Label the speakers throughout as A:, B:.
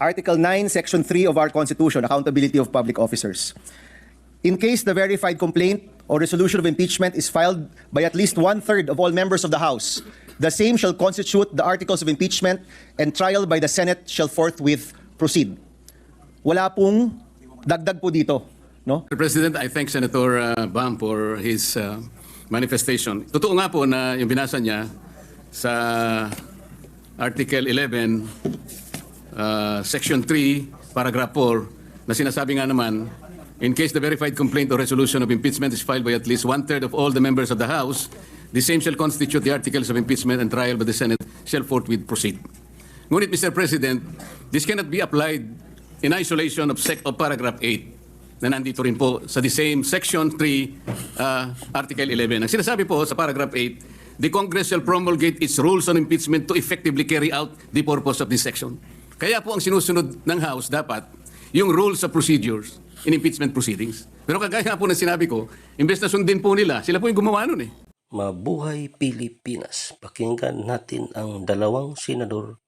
A: Article 9, Section 3 of our Constitution, accountability of public officers. In case the verified complaint or resolution of impeachment is filed by at least one-third of all members of the House, the same shall constitute the articles of impeachment and trial by the Senate shall forthwith proceed. Wala pong dagdag po dito. No?
B: Mr. President, I thank Senator uh, Bam for his uh, manifestation. Totoo nga po na yung binasa niya sa Article 11, uh, Section 3, Paragraph 4, na sinasabi nga naman, in case the verified complaint or resolution of impeachment is filed by at least one-third of all the members of the House, the same shall constitute the articles of impeachment and trial by the Senate shall forthwith proceed. Ngunit, Mr. President, this cannot be applied in isolation of, sec- of Paragraph 8 na nandito rin po sa the same Section 3, uh, Article 11. Ang sinasabi po sa Paragraph 8, the Congress shall promulgate its rules on impeachment to effectively carry out the purpose of this section. Kaya po ang sinusunod ng House dapat yung rules of procedures in impeachment proceedings. Pero kagaya po na sinabi ko, imbes na sundin po nila, sila po yung gumawa nun eh.
C: Mabuhay Pilipinas. Pakinggan natin ang dalawang senador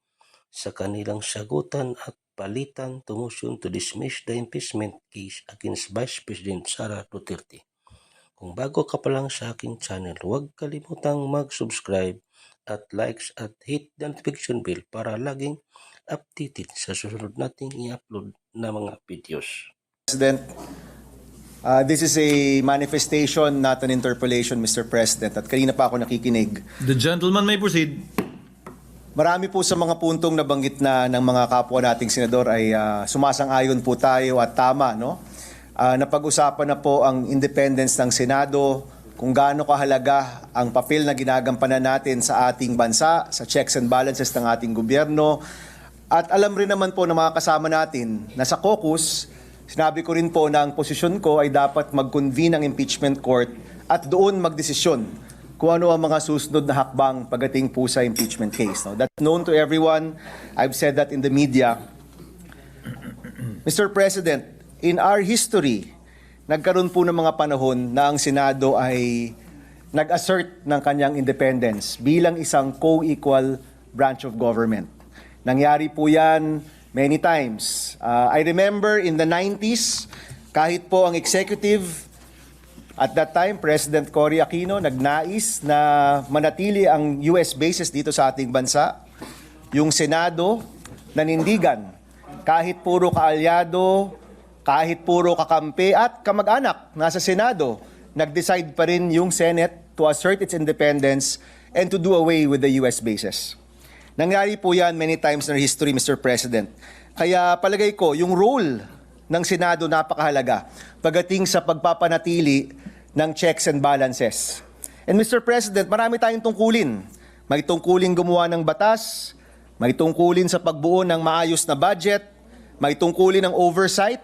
C: sa kanilang sagutan at palitan to motion to dismiss the impeachment case against Vice President Sara Duterte. Kung bago ka pa lang sa aking channel, huwag kalimutang mag-subscribe at likes at hit the notification bell para laging updated sa susunod nating i-upload na mga videos.
A: President, uh, this is a manifestation, not an interpolation, Mr. President. At kanina pa ako nakikinig.
D: The gentleman may proceed.
A: Marami po sa mga puntong nabanggit na ng mga kapwa nating senador ay ah, sumasang-ayon po tayo at tama, no? Ah, napag-usapan na po ang independence ng Senado, kung gaano kahalaga ang papel na ginagampanan natin sa ating bansa, sa checks and balances ng ating gobyerno. At alam rin naman po ng mga kasama natin na sa caucus, sinabi ko rin po na ang posisyon ko ay dapat mag-convene ang impeachment court at doon magdesisyon kung ano ang mga susunod na hakbang pagdating po sa impeachment case. No? That's known to everyone. I've said that in the media. Mr. President, in our history, nagkaroon po ng mga panahon na ang Senado ay nag-assert ng kanyang independence bilang isang co-equal branch of government. Nangyari po yan many times. Uh, I remember in the 90s, kahit po ang executive at that time, President Cory Aquino nagnais na manatili ang US bases dito sa ating bansa. Yung Senado, nanindigan. Kahit puro kaalyado, kahit puro kakampi at kamag-anak nasa Senado, nag-decide pa rin yung Senate to assert its independence and to do away with the US bases. Nangyari po yan many times in our history, Mr. President. Kaya palagay ko, yung role ng Senado napakahalaga pagdating sa pagpapanatili ng checks and balances. And Mr. President, marami tayong tungkulin. May tungkulin gumawa ng batas, may tungkulin sa pagbuo ng maayos na budget, may tungkulin ng oversight,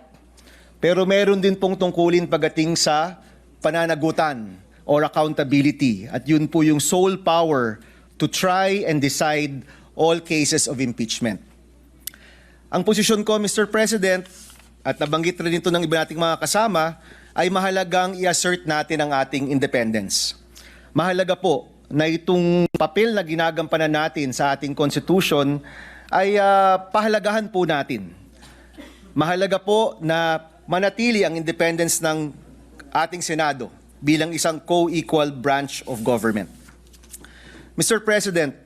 A: pero meron din pong tungkulin pagdating sa pananagutan or accountability. At yun po yung sole power to try and decide all cases of impeachment. Ang posisyon ko, Mr. President, at nabanggit rin ito ng iba nating mga kasama, ay mahalagang i-assert natin ang ating independence. Mahalaga po na itong papel na ginagampanan natin sa ating constitution ay ah, pahalagahan po natin. Mahalaga po na manatili ang independence ng ating Senado bilang isang co-equal branch of government. Mr. President,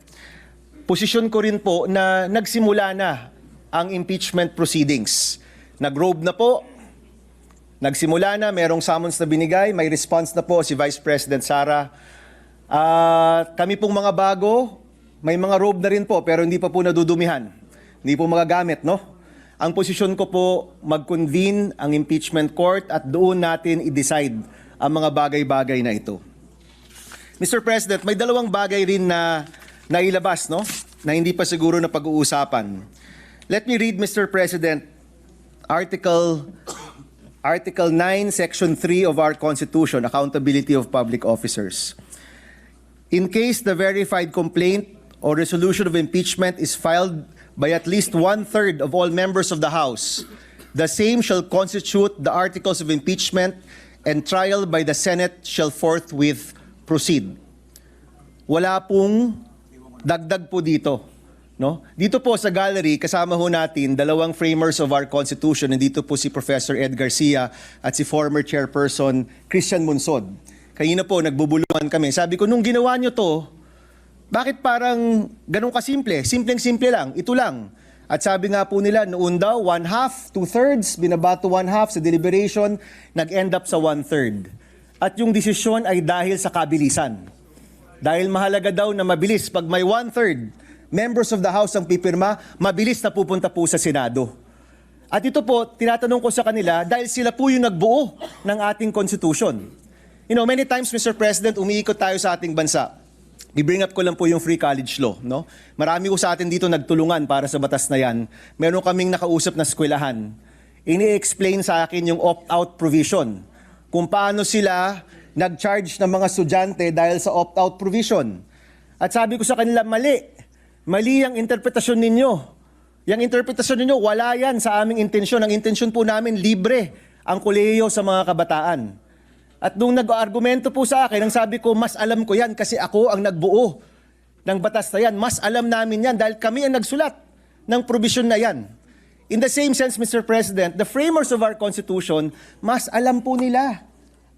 A: posisyon ko rin po na nagsimula na ang impeachment proceedings. Nag-robe na po, nagsimula na, merong summons na binigay, may response na po si Vice President Sara. Ah, kami pong mga bago, may mga robe na rin po pero hindi pa po nadudumihan. Hindi po magagamit, no? Ang posisyon ko po mag-convene ang impeachment court at doon natin i-decide ang mga bagay-bagay na ito. Mr. President, may dalawang bagay rin na nailabas, no? Na hindi pa siguro na pag-uusapan. Let me read, Mr. President, Article Article 9, Section 3 of our Constitution, Accountability of Public Officers. In case the verified complaint or resolution of impeachment is filed by at least one-third of all members of the House, the same shall constitute the articles of impeachment and trial by the Senate shall forthwith proceed. Wala pong dagdag po dito. No? Dito po sa gallery, kasama ho natin dalawang framers of our Constitution. Nandito po si Professor Ed Garcia at si former chairperson Christian Munsod. Kanina po, nagbubulungan kami. Sabi ko, nung ginawa nyo to, bakit parang ganun kasimple? Simpleng-simple lang, ito lang. At sabi nga po nila, noon daw, one half, two-thirds, binabato one half sa deliberation, nag-end up sa one-third. At yung desisyon ay dahil sa kabilisan. Dahil mahalaga daw na mabilis. Pag may one-third members of the House ang pipirma, mabilis na pupunta po sa Senado. At ito po, tinatanong ko sa kanila dahil sila po yung nagbuo ng ating Constitution. You know, many times, Mr. President, umiikot tayo sa ating bansa. I-bring up ko lang po yung free college law. No? Marami ko sa atin dito nagtulungan para sa batas na yan. Meron kaming nakausap na eskwelahan. Ini-explain sa akin yung opt-out provision. Kung paano sila nag-charge ng mga estudyante dahil sa opt-out provision. At sabi ko sa kanila, mali. Mali ang interpretasyon ninyo. Yung interpretasyon ninyo, wala yan sa aming intensyon. Ang intensyon po namin, libre ang kolehiyo sa mga kabataan. At nung nag-argumento po sa akin, ang sabi ko, mas alam ko yan kasi ako ang nagbuo ng batas na yan. Mas alam namin yan dahil kami ang nagsulat ng provision na yan. In the same sense, Mr. President, the framers of our Constitution, mas alam po nila.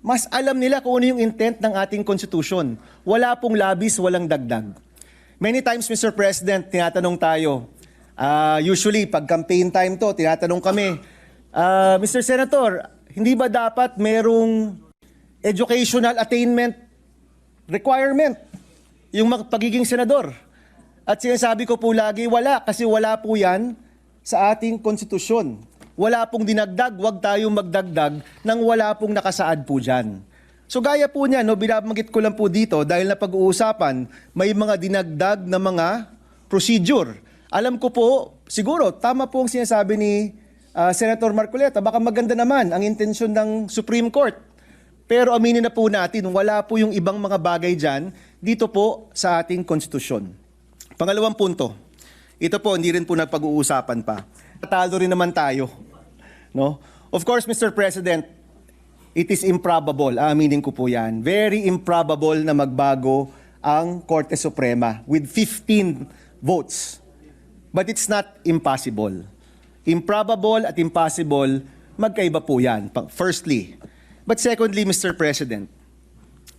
A: Mas alam nila kung ano yung intent ng ating Constitution. Wala pong labis, walang dagdag. Many times, Mr. President, tinatanong tayo, ah, usually pag campaign time to, tinatanong kami, ah, Mr. Senator, hindi ba dapat merong educational attainment requirement yung pagiging senador? At sinasabi ko po lagi, wala, kasi wala po yan sa ating konstitusyon. Wala pong dinagdag, wag tayong magdagdag nang wala pong nakasaad po dyan. So gaya po niya, no, binabanggit ko lang po dito dahil na pag-uusapan, may mga dinagdag na mga procedure. Alam ko po, siguro, tama po ang sinasabi ni ah, Senator Marcoleta, baka maganda naman ang intensyon ng Supreme Court. Pero aminin na po natin, wala po yung ibang mga bagay dyan dito po sa ating konstitusyon. Pangalawang punto, ito po hindi rin po napag-uusapan pa. Talo rin naman tayo. No? Of course, Mr. President, it is improbable, aminin ko po yan, very improbable na magbago ang Korte Suprema with 15 votes. But it's not impossible. Improbable at impossible, magkaiba po yan. Firstly. But secondly, Mr. President,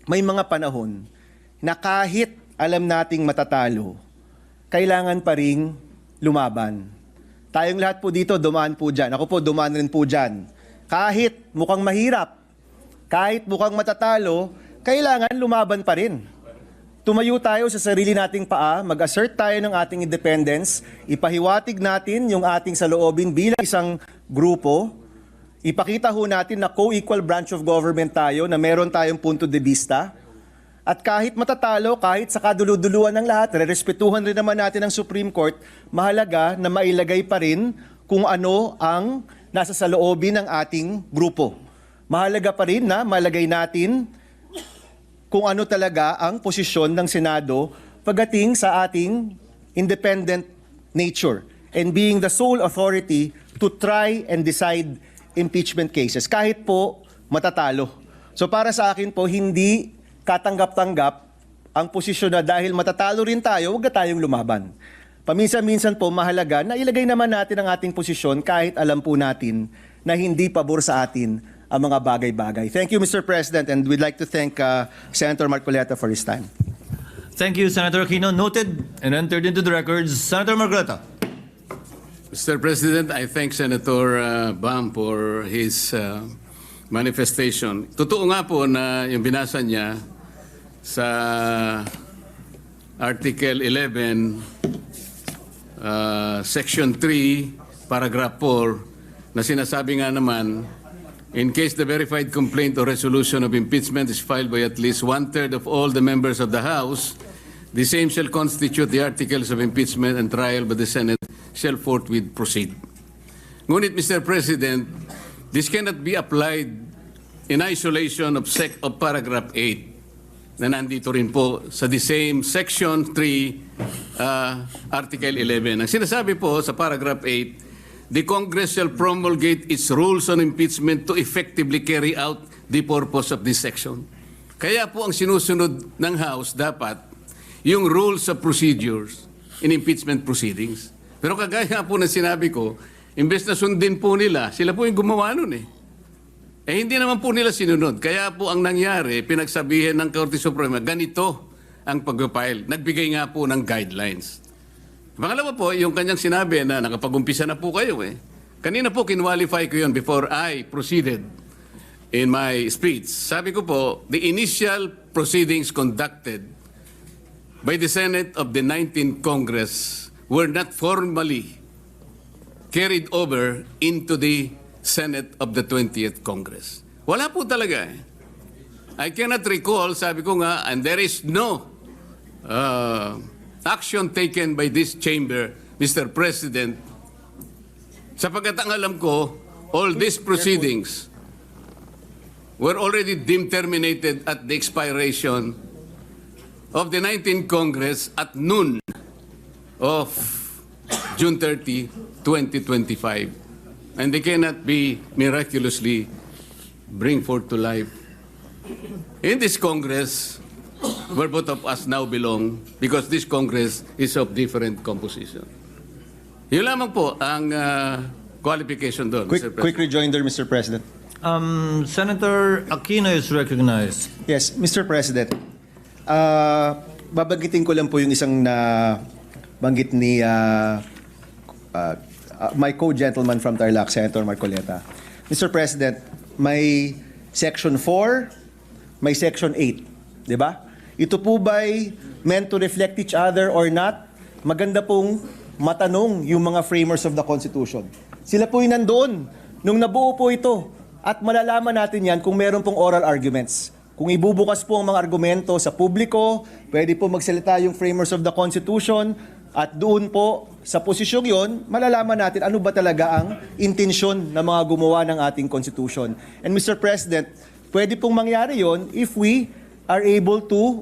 A: may mga panahon na kahit alam nating matatalo, kailangan pa ring lumaban. Tayong lahat po dito, dumaan po dyan. Ako po, dumaan rin po dyan. Kahit mukhang mahirap, kahit mukhang matatalo, kailangan lumaban pa rin. Tumayo tayo sa sarili nating paa, mag-assert tayo ng ating independence, ipahiwatig natin yung ating saloobin bilang isang grupo, ipakita ho natin na co-equal branch of government tayo, na meron tayong punto de vista, at kahit matatalo, kahit sa kaduluduluan ng lahat, rerespetuhan rin naman natin ang Supreme Court, mahalaga na mailagay pa rin kung ano ang nasa sa loobin ng ating grupo. Mahalaga pa rin na malagay natin kung ano talaga ang posisyon ng Senado pagdating sa ating independent nature and being the sole authority to try and decide impeachment cases kahit po matatalo. So para sa akin po hindi katanggap-tanggap ang posisyon na dahil matatalo rin tayo, huwag na tayong lumaban. Paminsan-minsan po mahalaga na ilagay naman natin ang ating posisyon kahit alam po natin na hindi pabor sa atin ang mga bagay-bagay. Thank you, Mr. President, and we'd like to thank uh, Senator Marcoleta for his time.
D: Thank you, Senator Aquino. Noted and entered into the records. Senator Margareta.
B: Mr. President, I thank Senator uh, Bam for his uh, manifestation. Totoo nga po na yung binasa niya sa Article 11, uh, Section 3, Paragraph 4, na sinasabi nga naman, in case the verified complaint or resolution of impeachment is filed by at least one-third of all the members of the House, the same shall constitute the articles of impeachment and trial by the Senate shall forthwith proceed. Ngunit, Mr. President, this cannot be applied in isolation of, sec- of paragraph 8 na nandito rin po sa the same section 3, uh, article 11. Ang sinasabi po sa paragraph 8, the Congress shall promulgate its rules on impeachment to effectively carry out the purpose of this section. Kaya po ang sinusunod ng House dapat yung rules of procedures. in impeachment proceedings. Pero kagaya po na sinabi ko, imbes na sundin po nila, sila po yung gumawa nun eh. Eh hindi naman po nila sinunod. Kaya po ang nangyari, pinagsabihin ng Korte Suprema, ganito ang pag-file. Nagbigay nga po ng guidelines. Pangalawa po, yung kanyang sinabi na nakapag-umpisa na po kayo eh. Kanina po kinwalify ko yun before I proceeded in my speech. Sabi ko po, the initial proceedings conducted by the Senate of the 19th Congress were not formally carried over into the Senate of the 20th Congress. Wala po talaga eh. I cannot recall, sabi ko nga, and there is no uh, action taken by this chamber, Mr. President, sapagkat ang alam ko, all these proceedings were already deemed terminated at the expiration of the 19th Congress at noon of June 30, 2025. And they cannot be miraculously bring forth to life in this Congress where both of us now belong because this Congress is of different composition. Yun lamang po ang uh, qualification doon, Mr.
A: Quick,
B: President.
A: quick rejoinder, Mr. President.
D: Um, Senator Aquino is recognized.
A: Yes, Mr. President. Ah, babanggitin ko lang po yung isang na banggit ni ah, ah, ah, my co-gentleman from Tarlac, Senator Marcoleta. Mr. President, may Section 4, may Section 8, di ba? Ito po ba'y meant to reflect each other or not? Maganda pong matanong yung mga framers of the Constitution. Sila po nandoon nung nabuo po ito. At malalaman natin yan kung meron pong oral arguments. Kung ibubukas po ang mga argumento sa publiko, pwede po magsalita yung framers of the Constitution, at doon po, sa posisyong yon, malalaman natin ano ba talaga ang intensyon ng mga gumawa ng ating Constitution. And Mr. President, pwede pong mangyari yon if we are able to,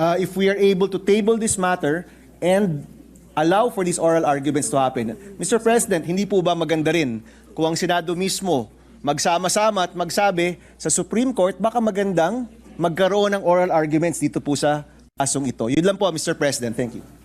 A: uh, if we are able to table this matter and allow for these oral arguments to happen. Mr. President, hindi po ba maganda rin kung ang Senado mismo magsama-sama at magsabi sa Supreme Court, baka magandang magkaroon ng oral arguments dito po sa asong ito. Yun lang po, Mr. President. Thank you.